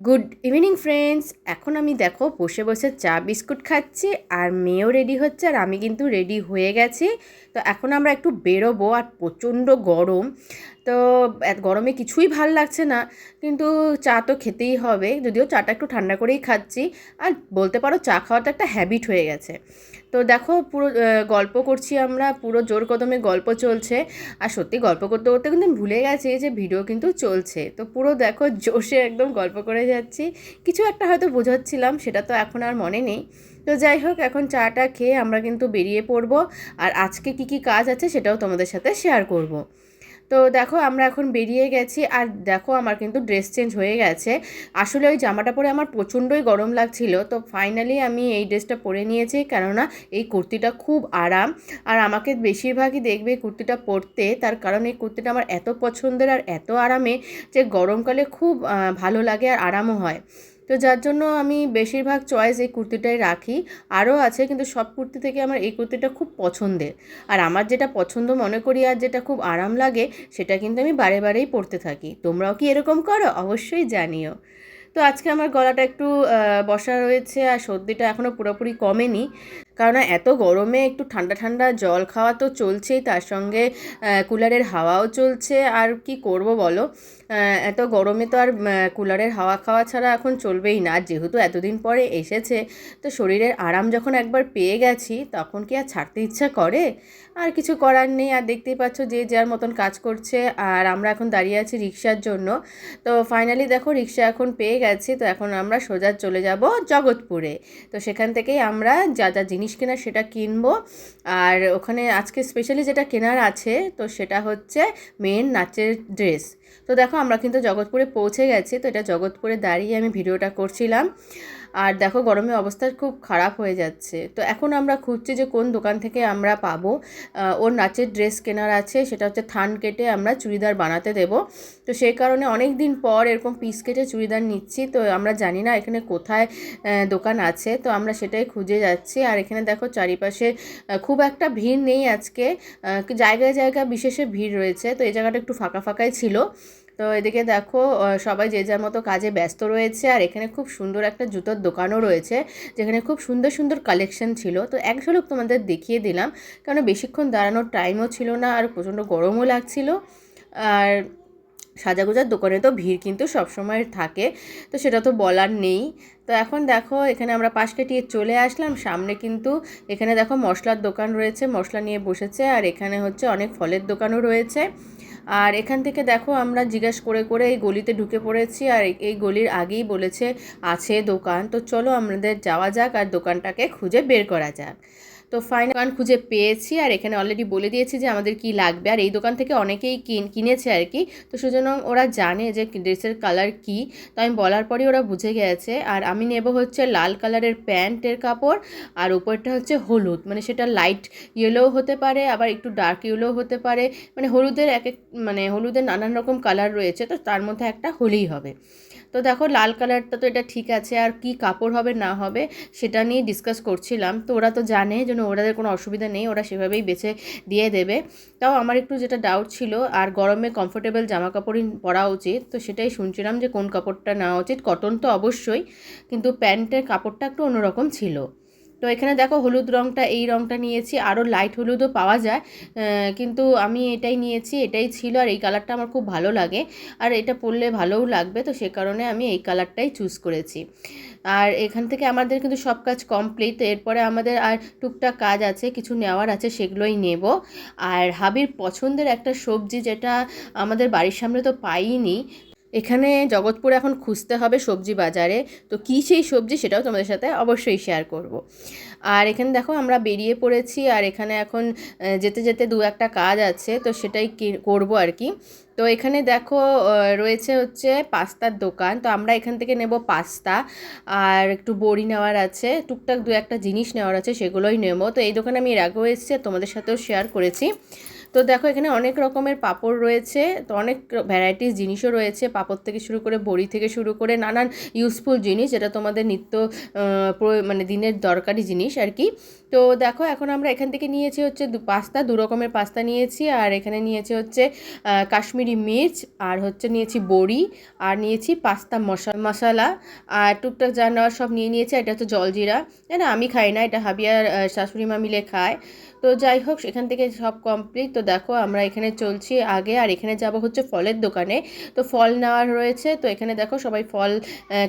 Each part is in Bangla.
Good evening, friends. এখন আমি দেখো, বসে বসে চা, বিস্কুট খাচ্ছি আর মেয়েও রেডি হচ্ছে আর আমি কিন্তু রেডি হয়ে গেছি। তো এখন আমরা একটু বেরোবো আর প্রচণ্ড গরম। তো গরমে কিছুই ভালো লাগছে না। কিন্তু চা তো খেতেই হবে। যদিও চাটা একটু ঠান্ডা করেই খাচ্ছি। আর বলতে পারো চা খাওয়াটা একটা হ্যাবিট হয়ে গেছে। তো দেখো পুরো গল্প করছি আমরা। পুরো জোর কদমে গল্প চলছে। আর সত্যি গল্প করতে করতে কিন্তু ভুলে গেছি যে ভিডিও কিন্তু চলছে। তো পুরো দেখো জোশে একদম গল্প করে যাচ্ছি। কিছু একটা হয়তো বোঝাচ্ছিলাম, সেটা তো এখন আর মনে নেই। তো যাই হোক, এখন চাটা খেয়ে আমরা কিন্তু বেরিয়ে পড়ব। আর আজকে কি কি কাজ আছে সেটাও তোমাদের সাথে শেয়ার করব। তো দেখো, আমরা এখন বেরিয়ে গেছি আর দেখো আমার কিন্তু ড্রেস চেঞ্জ হয়ে গেছে। আসলে ওই জামাটা পরে আমার প্রচণ্ডই গরম লাগছিল, তো ফাইনালি আমি এই ড্রেসটা পরে নিয়েছি কেননা এই কুর্তিটা খুব আরাম। আর আমাকে বেশিরভাগই দেখবে কুর্তিটা পরতে, তার কারণ এই কুর্তিটা আমার এত পছন্দের আর এত আরামে যে গরমকালে খুব ভালো লাগে আর আরামও হয়। তো যার জন্য আমি বেশিরভাগ চয়েস এই কুর্তিটাই রাখি। আরও আছে, কিন্তু সব কুর্তি থেকে আমার এই কুর্তিটা খুব পছন্দের। আর আমার যেটা পছন্দ মনে করি আর যেটা খুব আরাম লাগে, সেটা কিন্তু আমি বারে বারেই পরতে থাকি। তোমরাও কি এরকম করো? অবশ্যই জানিও। তো আজকে আমার গলাটা একটু বসা রয়েছে আর সর্দিটা এখনও পুরোপুরি কমেনি। কারণ এত গরমে একটু ঠান্ডা ঠান্ডা জল খাওয়া তো চলছেই, তার সঙ্গে কুলারের হাওয়াও চলছে, আর কি করব বলো? এত গরমে তো আর কুলারের হাওয়া খাওয়া ছাড়া এখন চলবেই না। যেহেতু এতদিন পরে এসেছে, তো শরীরের আরাম যখন একবার পেয়ে গেছি, তখন কি আর ছাড়তে ইচ্ছা করে? আর কিছু করার নেই, আর দেখতেই পাচ্ছ যে যার মতন কাজ করছে, আর আমরা এখন দাঁড়িয়ে আছি রিক্সার জন্য। তো ফাইনালি দেখো, রিক্সা এখন পেয়ে গেছি, তো এখন আমরা সোজা চলে যাব জগৎপুরে। তো সেখান থেকেই আমরা যা যা জিনিস কেনার সেটা কিনবো। আর ওখানে আজকে স্পেশালি যেটা কেনার আছে, তো সেটা হচ্ছে মেন নাচের ড্রেস তো দেখো আমরা কিন্তু জগৎপুরে পৌঁছে গেছি, তো এটা জগৎপুরে দাঁড়িয়ে আমি ভিডিওটা করছিলাম। আর দেখো গরমে অবস্থা খুব খারাপ হয়ে যাচ্ছে। তো এখন আমরা খুঁজছি যে কোন দোকান থেকে আমরা পাবো। ওর নাচের ড্রেস কেনার আছে, সেটা হচ্ছে থান কেটে আমরা চুড়িদার বানাতে দেবো। তো সেই কারণে অনেক দিন পর এরকম পিস কেটে চুড়িদার নিচ্ছি। তো আমরা জানি না এখানে কোথায় দোকান আছে। তো আমরা সেটাই খুঁজে যাচ্ছি। আর এখানে দেখো চারিপাশে খুব একটা ভিড় নেই আজকে। জায়গায় জায়গায় বিশেষে ভিড় রয়েছে। তো এই জায়গাটা একটু ফাঁকা ফাঁকাই ছিল। তো এদিকে দেখো সবাই যে যার মতো কাজে ব্যস্ত রয়েছে আর এখানে খুব সুন্দর একটা জুতোর দোকানও রয়েছে, যেখানে খুব সুন্দর সুন্দর কালেকশন ছিল। তো এক ঝলক তোমাদের দেখিয়ে দিলাম কারণ বেশিক্ষণ দাঁড়ানোর টাইমও ছিল না আর প্রচণ্ড গরমও লাগছিল। আর সাজাগোজার দোকানে তো ভিড় কিন্তু সবসময় থাকে, তো সেটা তো বলার নেই। তো এখন দেখো, এখানে আমরা পাশ কাটিয়ে চলে আসলাম। সামনে কিন্তু এখানে দেখো মশলার দোকান রয়েছে, মশলা নিয়ে বসেছে, আর এখানে হচ্ছে অনেক ফলের দোকানও রয়েছে। আর এখান থেকে দেখো আমরা জিজ্ঞেস করে করে এই গলিতে ঢুকে পড়েছি, আর এই- গলির আগেই বলেছে, আছে দোকান। তো চলো আমাদের যাওয়া যাক, আর দোকানটাকে খুঁজে বের করা যাক। তো ফাইনাল দোকান খুঁজে পেয়েছি আর এখানে অলরেডি বলে দিয়েছি যে আমাদের কি লাগবে। আর এই দোকান থেকে অনেকেই কিন, কিনেছে আর কি। তো সেজন্য ওরা জানে যে ড্রেসের কালার কি। তো আমি বলার পরেই ওরা বুঝে গেছে। আর আমি নেব হচ্ছে লাল কালারের প্যান্টের কাপড় আর উপরটা হচ্ছে হলুদ। মানে সেটা লাইট ইয়েলোও হতে পারে, আবার একটু ডার্ক ইয়েলোও হতে পারে। মানে হলুদের এক এক মানে হলুদের নানান রকম কালার রয়েছে, তো তার মধ্যে একটা হলেই হবে। তো দেখো লাল কালারটা তো এটা ঠিক আছে, আর কি কাপড় হবে না হবে সেটা নিয়ে ডিসকাস করছিলাম। তো ওরা তো জানে যেন ওরাদের কোনো অসুবিধা নেই, ওরা সেভাবেই বেছে দিয়ে দেবে। তাও আমার একটু যেটা ডাউট ছিল, আর গরমে কমফোর্টেবল জামা কাপড়ই পরা উচিত, তো সেটাই শুনছিলাম যে কোন কাপড়টা নেওয়া উচিত। কটন তো অবশ্যই, কিন্তু প্যান্টের কাপড়টা একটু অন্যরকম ছিল। তো এখানে দেখো হলুদ রঙটা এই রঙটা নিয়েছি, আরও লাইট হলুদও পাওয়া যায়। কিন্তু আমি এটাই নিয়েছি, এটাই ছিল, আর এই কালারটা আমার খুব ভালো লাগে। আর এটা পরলে ভালোও লাগবে, তো সে কারণে আমি এই কালারটাই চুজ করেছি। আর এখান থেকে আমাদের কিন্তু সব কাজ কমপ্লিট এরপরে আমাদের আর টুকটাক কাজ আছে, কিছু নেওয়ার আছে, সেগুলোই নেব। আর হাবির পছন্দের একটা সবজি যেটা আমাদের বাড়ির সামনে তো পাইনি এখানে জগৎপুরে এখন খুঁজতে হবে সবজি বাজারে। তো কী সেই সবজি সেটাও তোমাদের সাথে অবশ্যই শেয়ার করব। আর এখানে দেখো আমরা বেরিয়ে পড়েছি আর এখানে এখন যেতে যেতে দু একটা কাজ আছে, তো সেটাই করব আর কি। তো এখানে দেখো রয়েছে হচ্ছে পাস্তার দোকান। তো আমরা এখান থেকে নেব পাস্তা আর একটু বড়ি নেওয়ার আছে, টুকটাক দু একটা জিনিস নেওয়ার আছে, সেগুলোই নেব। তো এই দোকানে আমি এর আগেও এসেছি তোমাদের সাথেও শেয়ার করেছি। তো দেখো এখানে অনেক রকমের পাঁপড় রয়েছে, তো অনেক ভ্যারাইটিস জিনিসও রয়েছে, পাঁপড় থেকে শুরু করে বড়ি থেকে শুরু করে নানান ইউজফুল জিনিস, যেটা তোমাদের নিত্য মানে দিনের দরকারি জিনিস আর কি। তো দেখো এখন আমরা এখান থেকে নিয়েছি হচ্ছে পাস্তা, দু রকমের পাস্তা নিয়েছি, আর এখানে নিয়েছি হচ্ছে কাশ্মীরি মির্চ, আর হচ্ছে নিয়েছি বড়ি, আর নিয়েছি পাস্তা মশা, মশলা, আর টুকটাক যা নেওয়ার সব নিয়ে নিয়েছি এটা হচ্ছে জলজিরা। না আমি খাই না, এটা হাবিয়ার শাশুড়ি মা মিলে খায়। তো যাই হোক, সেখান থেকে সব কমপ্লিট তো দেখো, আমরা এখানে চলছি আগে, আর এখানে যাব হচ্ছে ফলের দোকানে। তো ফল নেওয়ার রয়েছে। তো এখানে দেখো, সবাই ফল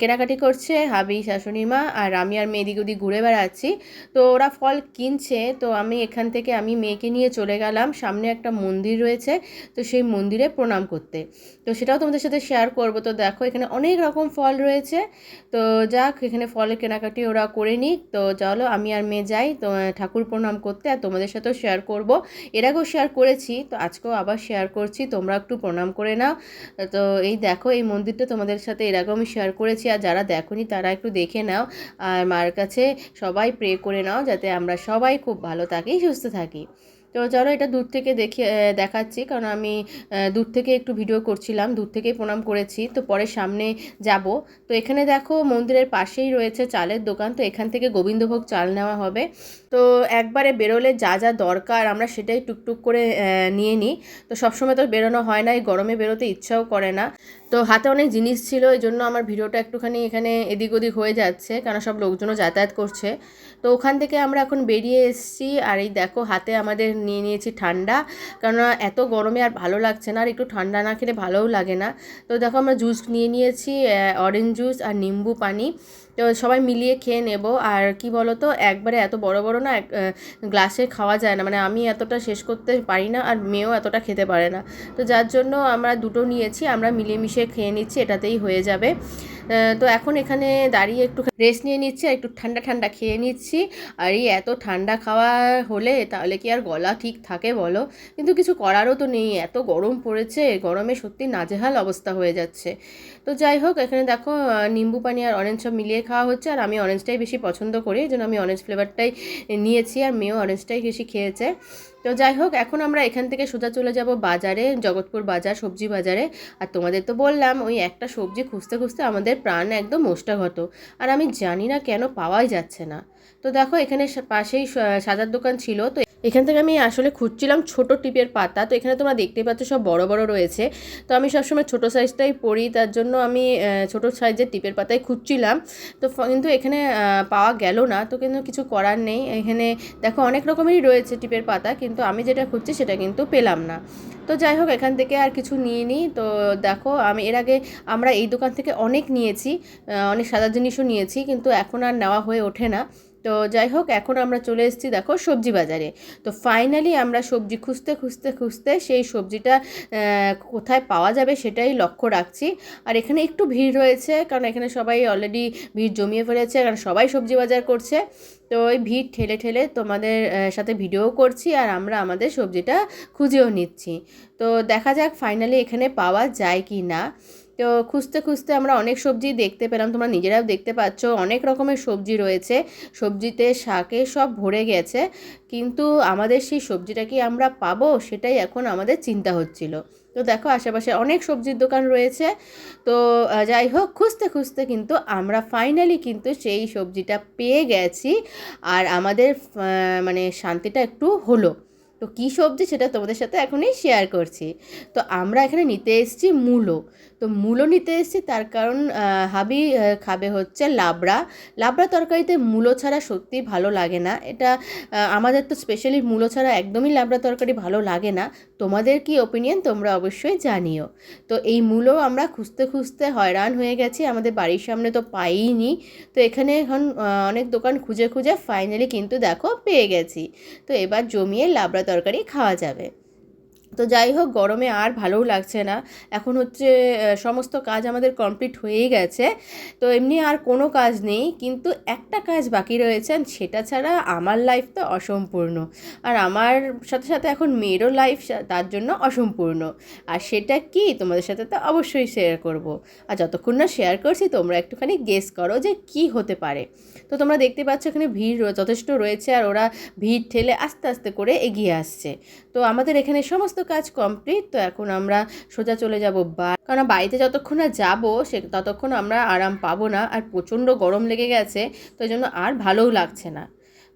কেনাকাটি করছে। হাবি, শাশুড়ি মা, আর আমি আর মেয়ে ওদিক ঘুরে বেড়াচ্ছি। তো ওরা ফল কিনছে। তো আমি এখান থেকে আমি মেয়েকে নিয়ে চলে গেলাম। সামনে একটা মন্দির রয়েছে। তো সেই মন্দিরে প্রণাম করতে। তো সেটাও তোমাদের সাথে শেয়ার করব। তো দেখো, এখানে অনেক রকম ফল রয়েছে। তো যাক, এখানে ফলের কেনাকাটি ওরা করে নিক। তো চলো, আমি আর মেয়ে যাই। তো ঠাকুর প্রণাম করতে। আর সাথেও শেয়ার করব। এর আগেও শেয়ার করেছি, তো আজকেও আবার শেয়ার করছি, তোমরা একটু প্রণাম করে নাও। তো এই দেখো, এই মন্দিরটা তোমাদের সাথে এর আগেও আমি শেয়ার করেছি, আর যারা দেখোনি তারা একটু দেখে নাও। আর মার কাছে সবাই প্রে করে নাও, যাতে আমরা সবাই খুব ভালো থাকি, সুস্থ থাকি। তো চলো এটা দূর থেকে দেখে দেখাচ্ছি। কারণ আমি দূর থেকে একটু ভিডিও করছিলাম, দূর থেকেই প্রণাম করেছি। তো পরে সামনে যাব। তো এখানে দেখো মন্দিরের পাশেই রয়েছে চালের দোকান। তো এখান থেকে গোবিন্দভোগ চাল নেওয়া হবে। তো একবারে বেরোলে যা যা দরকার আমরা সেটাই টুকটুক করে নিয়ে নিই। তো সবসময় তো বেরোনো হয় না, এই গরমে বেরোতে ইচ্ছাও করে না। তো হাতে অনেক জিনিস ছিল, এই জন্য আমার ভিডিওটা একটুখানি এখানে এদিক ওদিক হয়ে যাচ্ছে, কারণ সব লোকজনও যাতায়াত করছে। তো ওখান থেকে আমরা এখন বেরিয়ে এসেছি, আর এই দেখো হাতে আমাদের নিয়ে নিয়েছি ঠান্ডা কারণ এত গরমে আর ভালো লাগছে না, আর একটু ঠান্ডা না খেলে ভালোও লাগে না। তো দেখো আমরা জুস নিয়ে নিয়েছি অরেঞ্জ জুস আর নিম্বু পানি। তো সবাই মিলিয়ে খেয়ে নেব। আর কি বলো তো একবারে এত বড় বড় না গ্লাসে খাওয়া যায় না। মানে আমি এতটা শেষ করতে পারি না আর মেয়েও এতটা খেতে পারে না। তো যার জন্য আমরা দুটো নিয়েছি, আমরা মিলিয়ে মিশিয়ে খেয়ে নিচ্ছি, এটাতেই হয়ে যাবে। তো এখন এখানে দাঁড়িয়ে একটু রেস্ট নিয়ে নিচ্ছি আর একটু ঠান্ডা ঠান্ডা খেয়ে নিচ্ছি। আর এই এত ঠান্ডা খাওয়া হলে তাহলে কি আর গলা ঠিক থাকে বলো? কিন্তু কিছু করারও তো নেই, এত গরম পড়েছে, গরমে সত্যি নাজেহাল অবস্থা হয়ে যাচ্ছে। তো যাই হোক, এখানে দেখো নিম্বু পানি আর অরেঞ্জ সব মিলিয়ে খাওয়া হচ্ছে, আর আমি অরেঞ্জটাই বেশি পছন্দ করি, এই জন্য আমি অরেঞ্জ ফ্লেভারটাই নিয়েছি, আর মেয়েও অরেঞ্জটাই বেশি খেয়েছে। তো যাই হোক, এখন আমরা এখান থেকে সোজা চলে যাব বাজারে, জগৎপুর বাজার, সবজি বাজারে। আর তোমাদের তো বললাম, ওই একটা সবজি খুঁজতে খুঁজতে আমাদের প্রাণ একদম মোষ্টাঘত আর আমি জানি না কেন পাওয়াই যাচ্ছে না। তো দেখো, এখানে পাশেই সাজার দোকান ছিল। তো এখান থেকে আমি আসলে খুঁজছিলাম ছোট টিপের পাতা। তো এখানে তোমরা দেখতে পাচ্ছ সব বড় বড় রয়েছে। তো আমি সবসময় ছোট সাইজটাই পরি, তার জন্য আমি ছোট সাইজের টিপের পাতাই খুঁজছিলাম। তো কিন্তু এখানে পাওয়া গেল না। তো কিন্তু কিছু করার নেই। এখানে দেখো, অনেক রকমেরই রয়েছে টিপের পাতা। কিন্তু আমি যেটা খুঁজছি সেটা কিন্তু পেলাম না। তো যাই হোক, এখান থেকে আর কিছু নিয়ে নিই তো দেখো, আমি এর আগে আমরা এই দোকান থেকে অনেক নিয়েছি অনেক সাদা জিনিসও নিয়েছি, কিন্তু এখন আর নেওয়া হয়ে ওঠে না। তো যাই হোক, এখন আমরা চলে এসেছি দেখো সবজি বাজারে। তো ফাইনালি আমরা সবজি খুঁজতে খুঁজতে খুঁজতে সেই সবজিটা কোথায় পাওয়া যাবে সেটাই লক্ষ্য রাখছি। আর এখানে একটু ভিড় রয়েছে, কারণ এখানে সবাই অলরেডি ভিড় জমিয়ে ফেলেছে, কারণ সবাই সবজি বাজার করছে। তো ওই ভিড় ঠেলে ঠেলে তোমাদের সাথে ভিডিও করছি আর আমরা আমাদের সবজিটা খুঁজেও নিচ্ছি। তো দেখা যাক ফাইনালি এখানে পাওয়া যায় কি না তো খুঁজতে খুঁজতে আমরা অনেক সবজি দেখতে পেলাম। তোমরা নিজেরাও দেখতে পাচ্ছ, অনেক রকমের সবজি রয়েছে। সবজিতে শাকে সব ভরে গেছে। কিন্তু আমাদের সেই সবজিটা কি আমরা পাবো? সেটাই এখন আমাদের চিন্তা হচ্ছিল। তো দেখো, আশেপাশে অনেক সবজির দোকান রয়েছে। তো যাই হোক, খুঁজতে খুঁজতে কিন্তু আমরা ফাইনালি কিন্তু সেই সবজিটা পেয়ে গেছি। আর আমাদের মানে শান্তিটা একটু হলো। তো কী সবজি সেটা তোমাদের সাথে এখনই শেয়ার করছি। তো আমরা এখানে নিতে এসেছি মূলো। তো মূলো নিতে এসেছি, তার কারণ হাবি খাবে হচ্ছে লাবড়া। লাবড়া তরকারিতে মূলো ছাড়া সত্যিই ভালো লাগে না। এটা আমাদের তো স্পেশালি মূলো ছাড়া একদমই লাবড়া তরকারি ভালো লাগে না। তোমাদের কি ওপিনিয়ন তোমরা অবশ্যই জানিও। তো এই মূলো আমরা খুঁজতে খুঁজতে হয়রান হয়ে গেছি, আমাদের বাড়ির সামনে তো পাইনি তো এখানে এখন অনেক দোকান খুঁজে খুঁজে ফাইনালি কিন্তু দেখো পেয়ে গেছি। তো এবার জমিয়ে লাবড়া তরকারি খাওয়া যাবে। তো যাই হোক, গরমে আর ভালোও লাগছে না। এখন হচ্ছে সমস্ত কাজ আমাদের কমপ্লিট হয়েই গেছে। তো এমনি আর কোনো কাজ নেই, কিন্তু একটা কাজ বাকি রয়েছে, সেটা ছাড়া আমার লাইফ তো অসম্পূর্ণ। আর আমার সাথে সাথে এখন মেয়েরও লাইফ তার জন্য অসম্পূর্ণ। আর সেটা কি, তোমাদের সাথে তো অবশ্যই শেয়ার করব। আর যতক্ষণ না শেয়ার করছি, তোমরা একটুখানি গেস করো যে কি হতে পারে। তো তোমরা দেখতে পাচ্ছ এখানে ভিড় যথেষ্ট রয়েছে, আর ওরা ভিড় ঠেলে আস্তে আস্তে করে এগিয়ে আসছে। তো আমাদের এখানে সমস্ত কাজ কমপ্লিট তো এখন আমরা সোজা চলে যাব বা কারণ বাড়িতে যতক্ষণ না যাব, সে ততক্ষণ আমরা আরাম পাবো না, আর প্রচণ্ড গরম লেগে গেছে, তো জন্য আর ভালোও লাগছে না।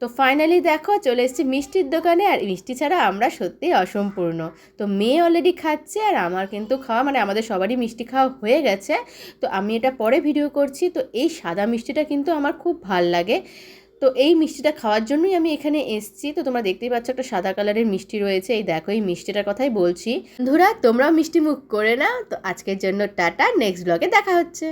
তো ফাইনালি দেখো, চলে এসেছি মিষ্টির দোকানে, আর মিষ্টি ছাড়া আমরা সত্যি অসম্পূর্ণ। তো মেয়ে অলরেডি খাচ্ছে, আর আমার কিন্তু খাওয়া মানে আমাদের সবারই মিষ্টি খাওয়া হয়ে গেছে। তো আমি এটা পরে ভিডিও করছি, তো এই সাদা মিষ্টিটা কিন্তু আমার খুব ভালো লাগে। তো এই মিষ্টিটা খাওয়ার জন্যই আমি এখানে এসছি। তো তোমরা দেখতেই পাচ্ছ একটা সাদা কালারের মিষ্টি রয়েছে। এই দেখো, এই মিষ্টিটার কথাই বলছি। ধুরা তোমরাও মিষ্টি মুখ করে নাও। তো আজকের জন্য টাটা, নেক্সট ব্লগে দেখা হচ্ছে।